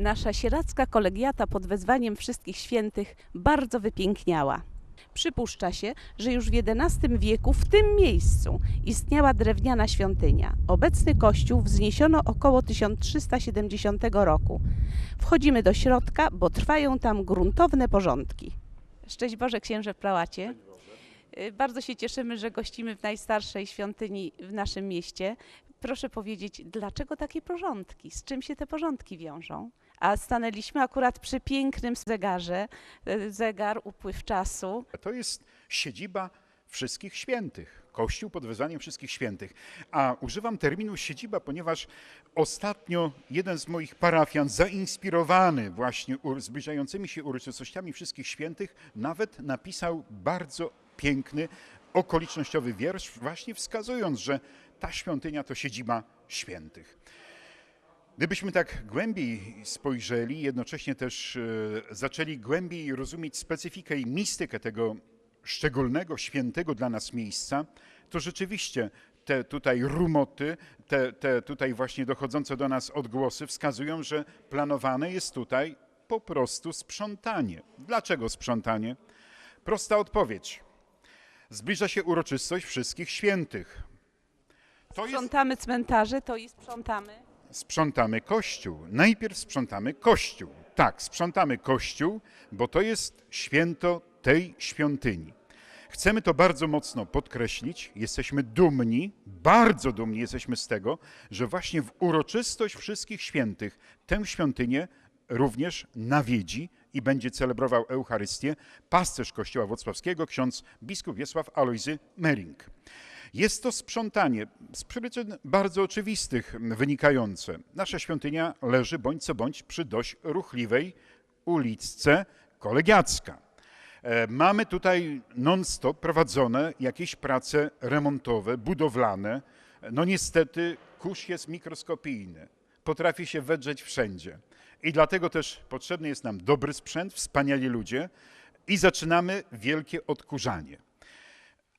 Nasza sieradzka kolegiata pod wezwaniem wszystkich świętych bardzo wypiękniała. Przypuszcza się, że już w XI wieku w tym miejscu istniała drewniana świątynia. Obecny kościół wzniesiono około 1370 roku. Wchodzimy do środka, bo trwają tam gruntowne porządki. Szczęść Boże, księże w prałacie. Y, Bardzo się cieszymy, że gościmy w najstarszej świątyni w naszym mieście. Proszę powiedzieć, dlaczego takie porządki? Z czym się te porządki wiążą? A stanęliśmy akurat przy pięknym zegarze, y, zegar, upływ czasu. To jest siedziba wszystkich świętych, kościół pod wezwaniem wszystkich świętych. A używam terminu siedziba, ponieważ ostatnio jeden z moich parafian, zainspirowany właśnie zbliżającymi się uroczystościami wszystkich świętych, nawet napisał bardzo piękny, okolicznościowy wiersz, właśnie wskazując, że ta świątynia to siedziba świętych. Gdybyśmy tak głębiej spojrzeli, jednocześnie też e, zaczęli głębiej rozumieć specyfikę i mistykę tego szczególnego, świętego dla nas miejsca, to rzeczywiście te tutaj rumoty, te, te tutaj właśnie dochodzące do nas odgłosy wskazują, że planowane jest tutaj po prostu sprzątanie. Dlaczego sprzątanie? Prosta odpowiedź. Zbliża się uroczystość wszystkich świętych. To jest Sprzątamy cmentarze, to i sprzątamy. Sprzątamy kościół. Najpierw sprzątamy kościół. Tak, sprzątamy kościół, bo to jest święto tej świątyni. Chcemy to bardzo mocno podkreślić. Jesteśmy dumni, bardzo dumni jesteśmy z tego, że właśnie w uroczystość wszystkich świętych tę świątynię również nawiedzi i będzie celebrował Eucharystię pasterz Kościoła Wrocławskiego, ksiądz biskup Wiesław Alojzy Mering. Jest to sprzątanie z przyczyn bardzo oczywistych wynikające. Nasza świątynia leży bądź co bądź przy dość ruchliwej uliczce Kolegiacka. E, Mamy tutaj non-stop prowadzone jakieś prace remontowe, budowlane. No niestety kurz jest mikroskopijny. Potrafi się wedrzeć wszędzie. I dlatego też potrzebny jest nam dobry sprzęt, wspaniali ludzie i zaczynamy wielkie odkurzanie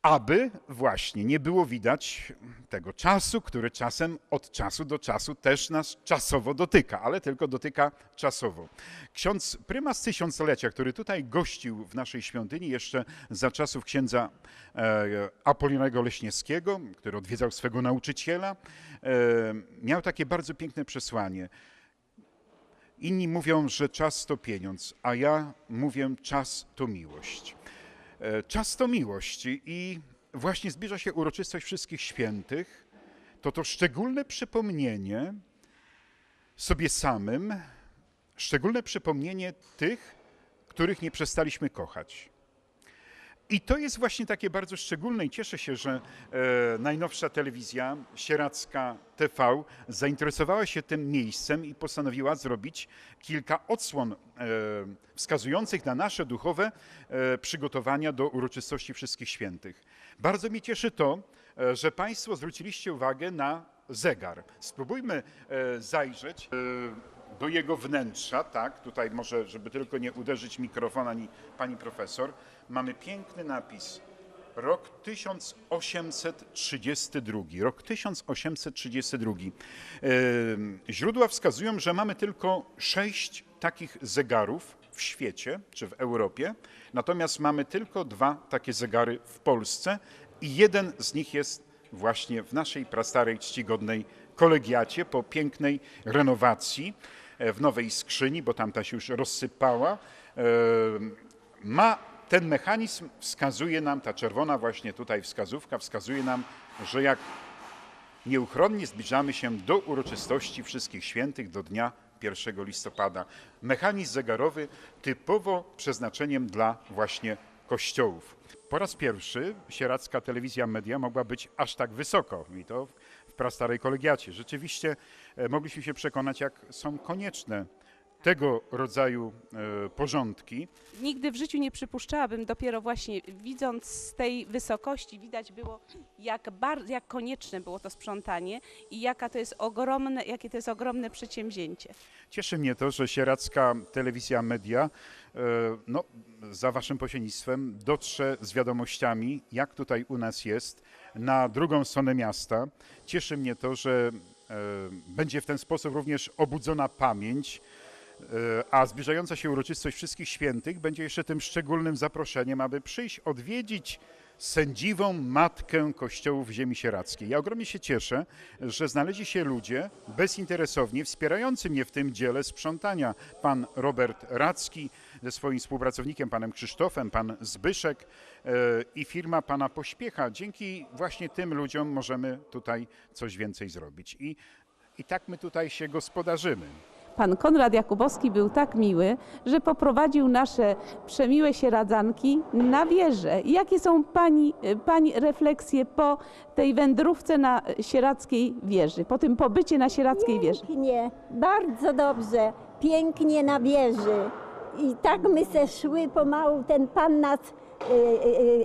aby właśnie nie było widać tego czasu, który czasem od czasu do czasu też nas czasowo dotyka, ale tylko dotyka czasowo. Ksiądz prymas tysiąclecia, który tutaj gościł w naszej świątyni jeszcze za czasów księdza e, Apolinego Leśniewskiego, który odwiedzał swego nauczyciela, e, miał takie bardzo piękne przesłanie. Inni mówią, że czas to pieniądz, a ja mówię, czas to miłość. E, Czas to miłość i właśnie zbliża się uroczystość wszystkich świętych. To to szczególne przypomnienie sobie samym, szczególne przypomnienie tych, których nie przestaliśmy kochać. I to jest właśnie takie bardzo szczególne i cieszę się, że e, najnowsza telewizja, Sieradzka TV, zainteresowała się tym miejscem i postanowiła zrobić kilka odsłon e, wskazujących na nasze duchowe e, przygotowania do uroczystości Wszystkich Świętych. Bardzo mnie cieszy to, e, że Państwo zwróciliście uwagę na zegar. Spróbujmy e, zajrzeć e, do jego wnętrza, tak, tutaj może, żeby tylko nie uderzyć mikrofon ani pani profesor, mamy piękny napis. Rok 1832. Rok 1832. Em, Źródła wskazują, że mamy tylko sześć takich zegarów w świecie czy w Europie, natomiast mamy tylko dwa takie zegary w Polsce i jeden z nich jest właśnie w naszej prastarej, czcigodnej kolegiacie po pięknej renowacji e, w nowej skrzyni, bo tamta się już rozsypała. Ma ten mechanizm wskazuje nam, ta czerwona właśnie tutaj wskazówka wskazuje nam, że jak nieuchronnie zbliżamy się do uroczystości Wszystkich Świętych, do dnia 1 listopada. Mechanizm zegarowy typowo przeznaczeniem dla właśnie kościołów. Po raz pierwszy sieradzka telewizja media mogła być aż tak wysoko i to w prastarej kolegiacie. Rzeczywiście e, mogliśmy się przekonać, jak są konieczne tego rodzaju e, porządki. Nigdy w życiu nie przypuszczałabym, dopiero właśnie widząc z tej wysokości, widać było, jak, bar- jak konieczne było to sprzątanie i jaka to jest ogromne, jakie to jest ogromne przedsięwzięcie. Cieszy mnie to, że sieradzka telewizja media e, no, za waszym pośrednictwem dotrze z wiadomościami, jak tutaj u nas jest, na drugą stronę miasta. Cieszy mnie to, że e, będzie w ten sposób również obudzona pamięć a zbliżająca się uroczystość Wszystkich Świętych będzie jeszcze tym szczególnym zaproszeniem, aby przyjść odwiedzić sędziwą matkę kościołów ziemi sieradzkiej. Ja ogromnie się cieszę, że znaleźli się ludzie bezinteresownie wspierający mnie w tym dziele sprzątania. Pan Robert Radzki ze swoim współpracownikiem, panem Krzysztofem, pan Zbyszek e, i firma pana Pośpiecha. Dzięki właśnie tym ludziom możemy tutaj coś więcej zrobić. I, i tak my tutaj się gospodarzymy. Pan Konrad Jakubowski był tak miły, że poprowadził nasze przemiłe sieradzanki na wieżę. Jakie są pani, pani refleksje po tej wędrówce na sieradzkiej wieży, po tym pobycie na sieradzkiej wieży? Pięknie, bardzo dobrze, pięknie na wieży. I tak my se szły pomału, ten pan nas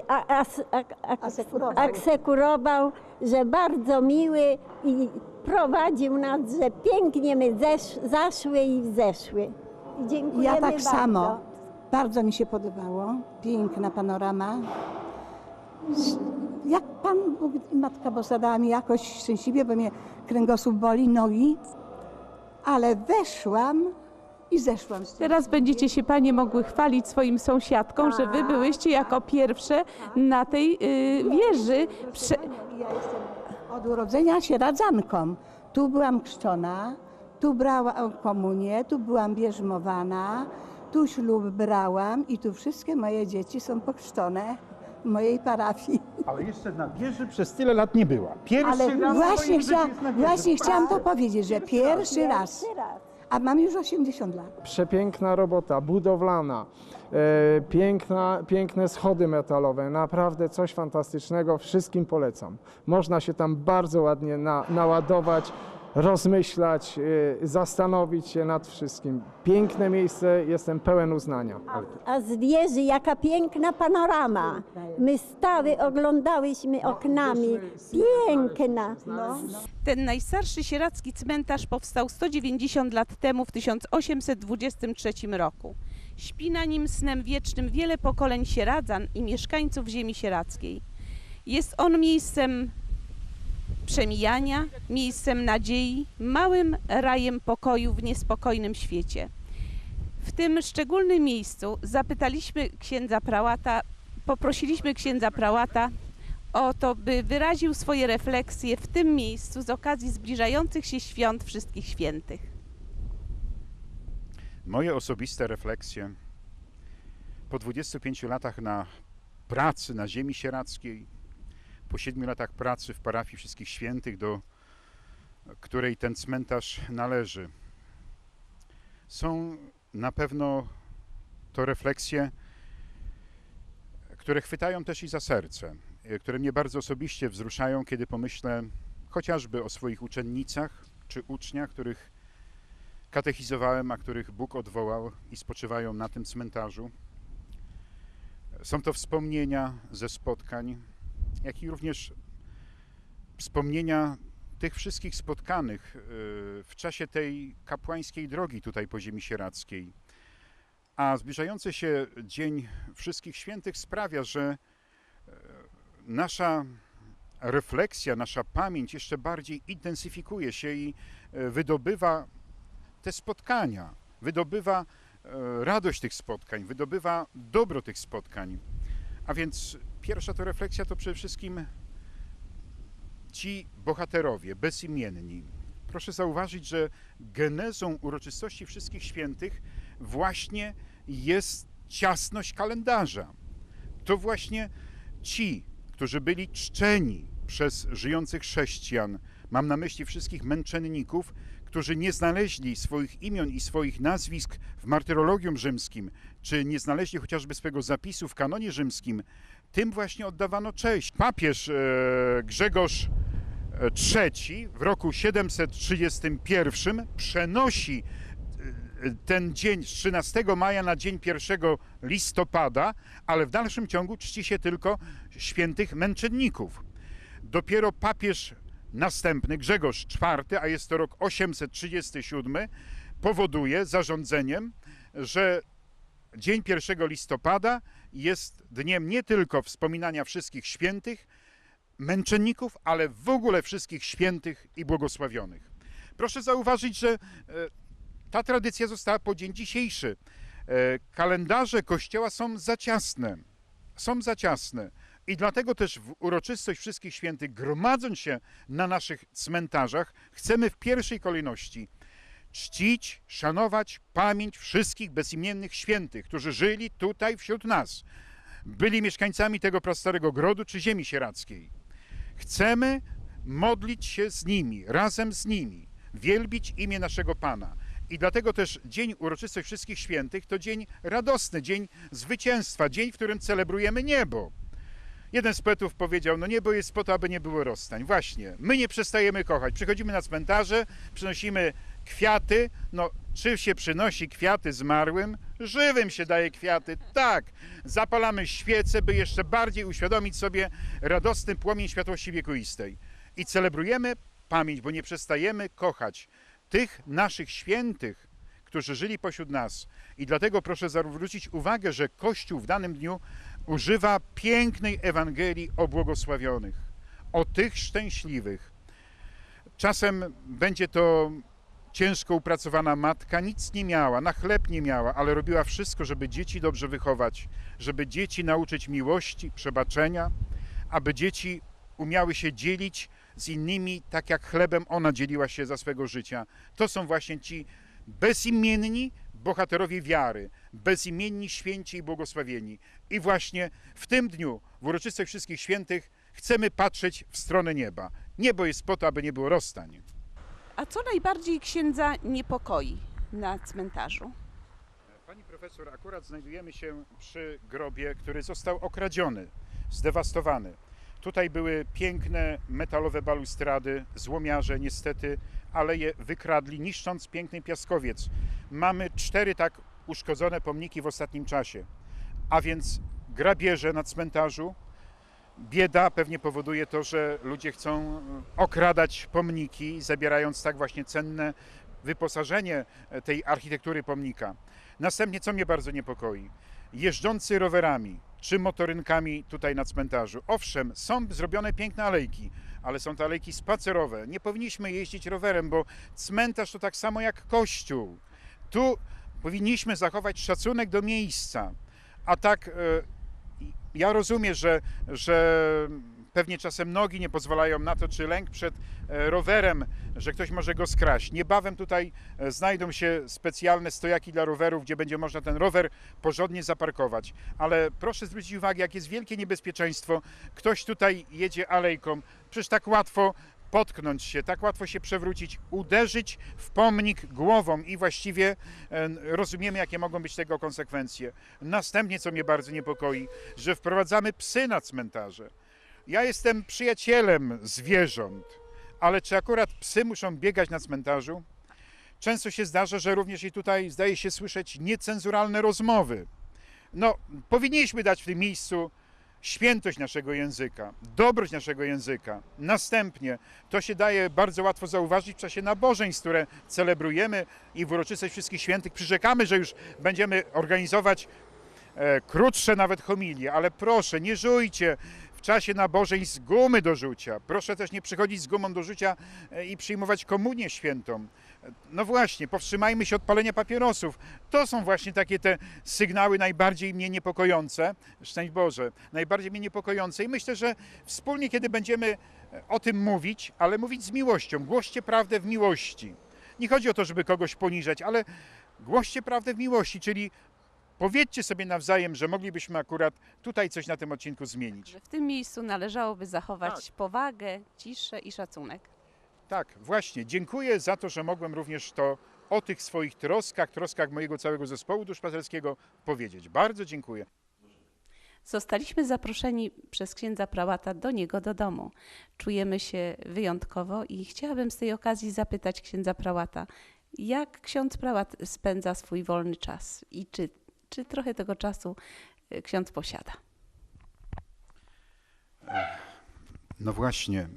a, Asekurował. asekurował, że bardzo miły i prowadził nas, że pięknie my zesz, zaszły i zeszły. I dziękujemy Ja tak bardzo. samo. Bardzo mi się podobało. Piękna panorama. Jak Pan Bóg i Matka Boża dała mi jakoś szczęśliwie, bo mnie kręgosłup boli, nogi. Ale weszłam i zeszłam. z tym. Teraz będziecie się panie mogły chwalić swoim sąsiadkom, że wy byłyście jako pierwsze na tej y, wieży. Prze- Ja jestem od urodzenia sieradzanką. Tu byłam chrzczona, tu brałam komunię, tu byłam bierzmowana, tu ślub brałam i tu wszystkie moje dzieci są pochrzczone w mojej parafii. Ale jeszcze na wieży przez tyle lat nie była. Pierwszy Ale raz w właśnie, życiu chcia, jest na wieży. właśnie chciałam to powiedzieć, że pierwszy raz, Pierwszy raz. A mam już 80 lat. Przepiękna robota, budowlana, e, piękna, piękne schody metalowe, naprawdę coś fantastycznego, wszystkim polecam. Można się tam bardzo ładnie na, naładować, rozmyślać, e, zastanowić się nad wszystkim. Piękne miejsce, jestem pełen uznania. A z wieży jaka piękna panorama. My stały, oglądałyśmy oknami. Piękna. Ten najstarszy sieradzki cmentarz powstał 190 lat temu w 1823 roku. Śpi na nim snem wiecznym wiele pokoleń sieradzan i mieszkańców ziemi sieradzkiej. Jest on miejscem przemijania, miejscem nadziei, małym rajem pokoju w niespokojnym świecie. W tym szczególnym miejscu zapytaliśmy księdza prałata, poprosiliśmy księdza prałata o to, by wyraził swoje refleksje w tym miejscu z okazji zbliżających się świąt Wszystkich Świętych. Moje osobiste refleksje po 25 latach na pracy na ziemi sieradzkiej, po 7 latach pracy w parafii Wszystkich Świętych, do której ten cmentarz należy, są na pewno to refleksje, które chwytają też i za serce, e, które mnie bardzo osobiście wzruszają, kiedy pomyślę chociażby o swoich uczennicach czy uczniach, których katechizowałem, a których Bóg odwołał i spoczywają na tym cmentarzu. Są to wspomnienia ze spotkań, jak i również wspomnienia tych wszystkich spotkanych y, w czasie tej kapłańskiej drogi tutaj po ziemi sieradzkiej. A zbliżający się Dzień Wszystkich Świętych sprawia, że e, nasza refleksja, nasza pamięć jeszcze bardziej intensyfikuje się i e, wydobywa te spotkania, wydobywa radość tych spotkań, wydobywa dobro tych spotkań. A więc pierwsza to refleksja to przede wszystkim ci bohaterowie, bezimienni. Proszę zauważyć, że genezą uroczystości Wszystkich Świętych właśnie jest ciasność kalendarza. To właśnie ci, którzy byli czczeni przez żyjących chrześcijan, mam na myśli wszystkich męczenników, którzy nie znaleźli swoich imion i swoich nazwisk w martyrologium rzymskim, czy nie znaleźli chociażby swego zapisu w kanonie rzymskim, tym właśnie oddawano cześć. Papież e, Grzegorz III w roku 731 przenosi e, ten dzień z 13 maja na dzień 1 listopada, ale w dalszym ciągu czci się tylko świętych męczenników. Dopiero papież następny, Grzegorz IV, a jest to rok 837, powoduje zarządzeniem, że dzień 1 listopada jest dniem nie tylko wspominania wszystkich świętych, męczenników, ale w ogóle wszystkich świętych i błogosławionych. Proszę zauważyć, że e, Ta tradycja została po dzień dzisiejszy. E, Kalendarze kościoła są za ciasne. Są za ciasne. I dlatego też w uroczystość Wszystkich Świętych, gromadząc się na naszych cmentarzach, chcemy w pierwszej kolejności czcić, szanować pamięć wszystkich bezimiennych świętych, którzy żyli tutaj wśród nas. Byli mieszkańcami tego prastarego grodu czy ziemi sieradzkiej. Chcemy modlić się z nimi, razem z nimi, wielbić imię naszego Pana. I dlatego też Dzień Uroczystość Wszystkich Świętych to dzień radosny, dzień zwycięstwa, dzień, w którym celebrujemy niebo. Jeden z poetów powiedział, no niebo jest po to, aby nie było rozstań. Właśnie, my nie przestajemy kochać. Przychodzimy na cmentarze, przynosimy kwiaty. No, czy się przynosi kwiaty zmarłym? Żywym się daje kwiaty, tak. Zapalamy świece, by jeszcze bardziej uświadomić sobie radosny płomień światłości wiekuistej. I celebrujemy pamięć, bo nie przestajemy kochać tych naszych świętych, którzy żyli pośród nas. I dlatego proszę zwrócić uwagę, że Kościół w danym dniu używa pięknej Ewangelii o błogosławionych, o tych szczęśliwych. Czasem będzie to ciężko upracowana matka, nic nie miała, na chleb nie miała, ale robiła wszystko, żeby dzieci dobrze wychować, żeby dzieci nauczyć miłości, przebaczenia, aby dzieci umiały się dzielić z innymi, tak jak chlebem ona dzieliła się za swego życia. To są właśnie ci bezimienni bohaterowie wiary, bezimienni święci i błogosławieni. I właśnie w tym dniu, w uroczystość Wszystkich Świętych, chcemy patrzeć w stronę nieba. Niebo jest po to, aby nie było rozstań. A co najbardziej księdza niepokoi na cmentarzu? Pani profesor, akurat znajdujemy się przy grobie, który został okradziony, zdewastowany. Tutaj były piękne metalowe balustrady, złomiarze niestety, ale je wykradli, niszcząc piękny piaskowiec. Mamy cztery tak uszkodzone pomniki w ostatnim czasie. A więc grabieże na cmentarzu, bieda pewnie powoduje to, że ludzie chcą okradać pomniki, zabierając tak właśnie cenne wyposażenie tej architektury pomnika. Następnie, co mnie bardzo niepokoi, jeżdżący rowerami czy motorynkami tutaj na cmentarzu. Owszem, są zrobione piękne alejki, ale są to alejki spacerowe. Nie powinniśmy jeździć rowerem, bo cmentarz to tak samo jak kościół. Tu powinniśmy zachować szacunek do miejsca. A tak, e, ja rozumiem, że, że pewnie czasem nogi nie pozwalają na to, czy lęk przed e, rowerem, że ktoś może go skraść. Niebawem tutaj e, znajdą się specjalne stojaki dla rowerów, gdzie będzie można ten rower porządnie zaparkować. Ale proszę zwrócić uwagę, jak jest wielkie niebezpieczeństwo. Ktoś tutaj jedzie alejką, przecież tak łatwo potknąć się, tak łatwo się przewrócić, uderzyć w pomnik głową i właściwie e, rozumiemy, jakie mogą być tego konsekwencje. Następnie, co mnie bardzo niepokoi, że wprowadzamy psy na cmentarze. Ja jestem przyjacielem zwierząt, ale czy akurat psy muszą biegać na cmentarzu? Często się zdarza, że również i tutaj zdaje się słyszeć niecenzuralne rozmowy. No, powinniśmy dać w tym miejscu świętość naszego języka, dobroć naszego języka. Następnie to się daje bardzo łatwo zauważyć w czasie nabożeństw, które celebrujemy i w uroczystość Wszystkich Świętych przyrzekamy, że już będziemy organizować e, krótsze nawet homilie, ale proszę, nie żujcie w czasie nabożeństw gumy do rzucia. Proszę też nie przychodzić z gumą do rzucia e, i przyjmować komunię świętą. No właśnie, powstrzymajmy się od palenia papierosów. To są właśnie takie te sygnały najbardziej mnie niepokojące. Szczęść Boże, najbardziej mnie niepokojące. I myślę, że wspólnie, kiedy będziemy e, o tym mówić, ale mówić z miłością, głoście prawdę w miłości. Nie chodzi o to, żeby kogoś poniżać, ale głoście prawdę w miłości, czyli powiedzcie sobie nawzajem, że moglibyśmy akurat tutaj coś na tym odcinku zmienić. Że w tym miejscu należałoby zachować powagę, ciszę i szacunek. Tak, właśnie. Dziękuję za to, że mogłem również to o tych swoich troskach, troskach mojego całego zespołu duszpasterskiego powiedzieć. Bardzo dziękuję. Zostaliśmy zaproszeni przez księdza prałata do niego do domu. Czujemy się wyjątkowo i chciałabym z tej okazji zapytać księdza prałata, jak ksiądz prałat spędza swój wolny czas i czy, czy trochę tego czasu y, ksiądz posiada? No właśnie,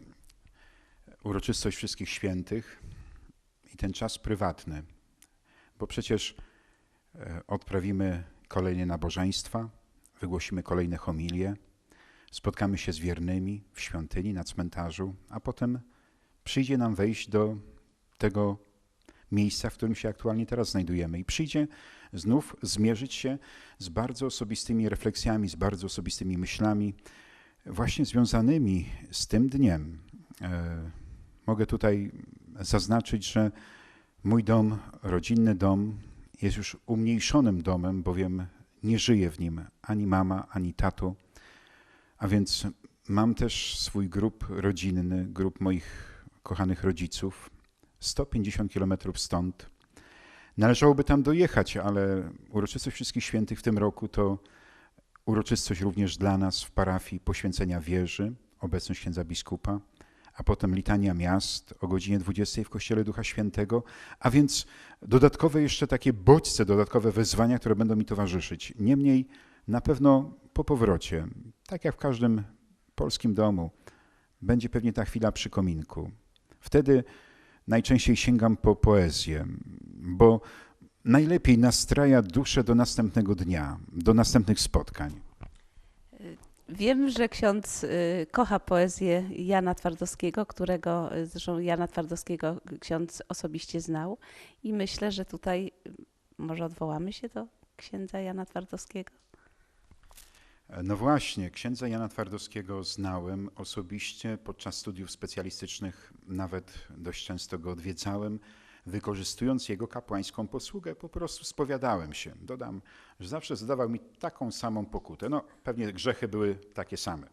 uroczystość Wszystkich Świętych i ten czas prywatny, bo przecież e, odprawimy kolejne nabożeństwa, wygłosimy kolejne homilie, spotkamy się z wiernymi w świątyni, na cmentarzu, a potem przyjdzie nam wejść do tego miejsca, w którym się aktualnie teraz znajdujemy. I przyjdzie znów zmierzyć się z bardzo osobistymi refleksjami, z bardzo osobistymi myślami, właśnie związanymi z tym dniem. Mogę tutaj zaznaczyć, że mój dom, rodzinny dom, jest już umniejszonym domem, bowiem nie żyje w nim ani mama, ani tato. A więc mam też swój grup rodzinny, grup moich kochanych rodziców, 150 kilometrów stąd. Należałoby tam dojechać, ale uroczystość Wszystkich Świętych w tym roku to uroczystość również dla nas w parafii poświęcenia wieży, obecność księdza biskupa, a potem litania miast o godzinie 20 w Kościele Ducha Świętego, a więc dodatkowe jeszcze takie bodźce, dodatkowe wezwania, które będą mi towarzyszyć. Niemniej na pewno po powrocie, tak jak w każdym polskim domu, będzie pewnie ta chwila przy kominku. Wtedy najczęściej sięgam po poezję, bo najlepiej nastraja duszę do następnego dnia, do następnych spotkań. Wiem, że ksiądz y, kocha poezję Jana Twardowskiego, którego y, zresztą Jana Twardowskiego ksiądz osobiście znał i myślę, że tutaj y, może odwołamy się do księdza Jana Twardowskiego. No właśnie, księdza Jana Twardowskiego znałem osobiście podczas studiów specjalistycznych, nawet dość często go odwiedzałem. Wykorzystując jego kapłańską posługę, po prostu spowiadałem się. Dodam, że zawsze zadawał mi taką samą pokutę. No, pewnie grzechy były takie same.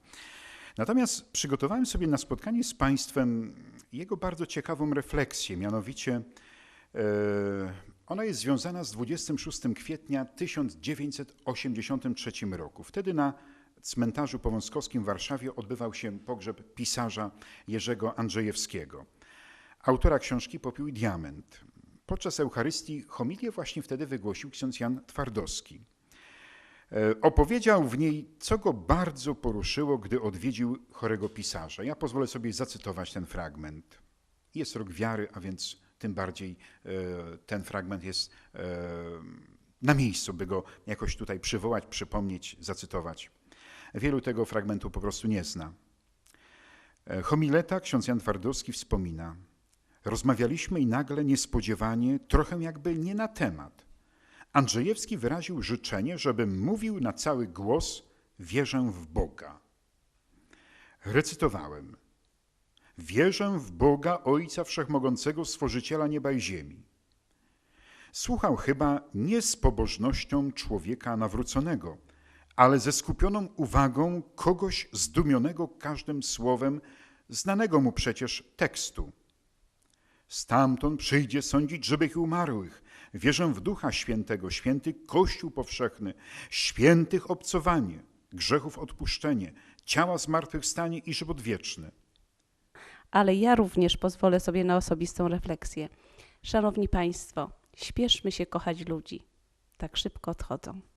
Natomiast przygotowałem sobie na spotkanie z Państwem jego bardzo ciekawą refleksję, mianowicie e, ona jest związana z 26 kwietnia 1983 roku. Wtedy na cmentarzu powązkowskim w Warszawie odbywał się pogrzeb pisarza Jerzego Andrzejewskiego, autora książki Popiół i Diament. Podczas Eucharystii homilię właśnie wtedy wygłosił ksiądz Jan Twardowski. E, Opowiedział w niej, co go bardzo poruszyło, gdy odwiedził chorego pisarza. Ja pozwolę sobie zacytować ten fragment. Jest rok wiary, a więc tym bardziej e, ten fragment jest e, na miejscu, by go jakoś tutaj przywołać, przypomnieć, zacytować. Wielu tego fragmentu po prostu nie zna. Homileta ksiądz Jan Twardowski wspomina. Rozmawialiśmy i nagle niespodziewanie, trochę jakby nie na temat. Andrzejewski wyraził życzenie, żebym mówił na cały głos wierzę w Boga. Recytowałem. Wierzę w Boga, Ojca Wszechmogącego, Stworzyciela nieba i ziemi. Słuchał chyba nie z pobożnością człowieka nawróconego, ale ze skupioną uwagą kogoś zdumionego każdym słowem znanego mu przecież tekstu. Stamtąd przyjdzie sądzić żywych i umarłych. Wierzę w Ducha Świętego, święty Kościół powszechny, świętych obcowanie, grzechów odpuszczenie, ciała zmartwychwstanie i żywot wieczny. Ale ja również pozwolę sobie na osobistą refleksję. Szanowni Państwo, śpieszmy się kochać ludzi. Tak szybko odchodzą.